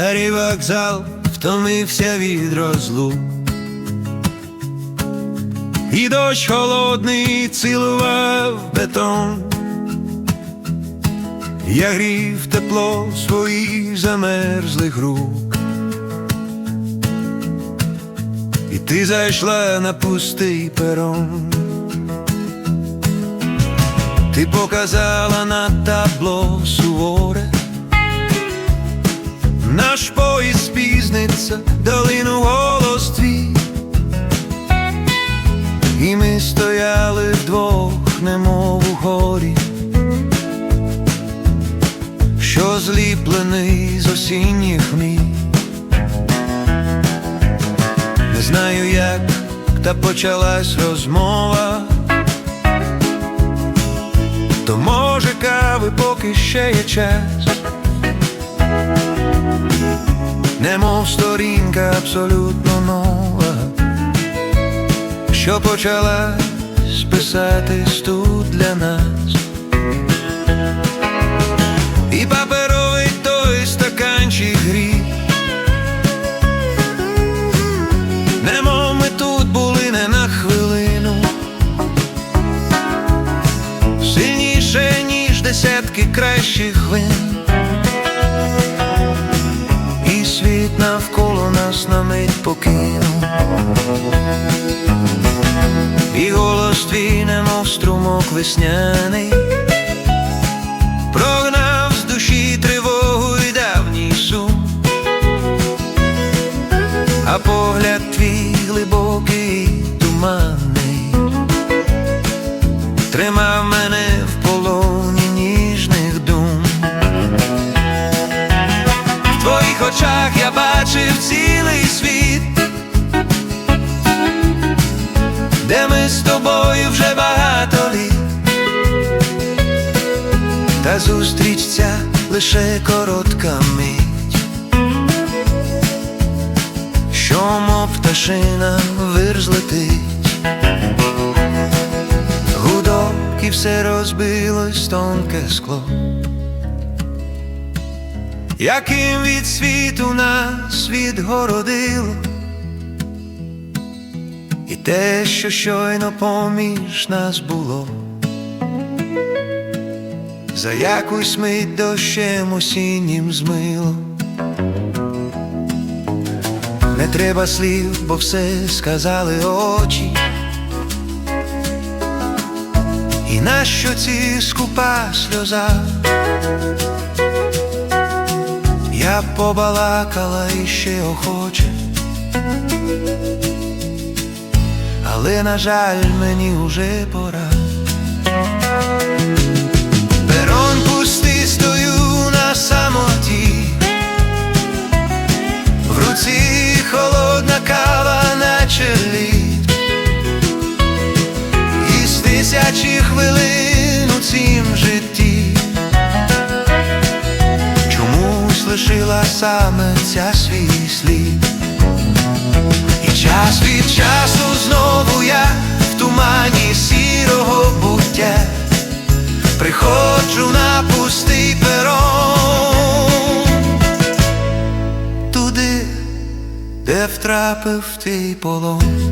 Старий вокзал втомився від розлук. І дощ холодний цілував бетон. Я грів тепло своїх замерзлих рук. І ти зайшла на пустий перон. Ти показала на табло суворе. Наш поїзд спізниться, долину голос твій. І ми стояли вдвох, немов у горі, що зліплений з осінніх мій. Не знаю, як та почалась розмова. То може кави, поки ще є час. Немов сторінка абсолютно нова, що почала списатись тут для нас. І паперовий той стаканчик гріх. Немов ми тут були не на хвилину. Сильніше, ніж десятки кращих вин. Навколо нас на мить покинув. І голос твій, немов струмок весняний, прогнав з душі тривогу і давній сум, а погляд твій я бачив цілий світ, де ми з тобою вже багато літ, та зустріч ця лише коротка мить, що мов пташина вир злетить, гудок і все розбилось тонке скло яким від світу нас відгородило, і те, що щойно поміж нас було, за якусь мить дощем осіннім змило. Не треба слів, бо все сказали очі. І на щоці скупа сльоза. Побалакала іще охоче, але, на жаль, мені уже пора. Перон пустий стою на самоті, в руці холодна кава, наче лід, із тисячі чомусь саме ця свій слід. І час від часу знову я в тумані сірого буття приходжу на пустий перон туди, де втрапив твій полон.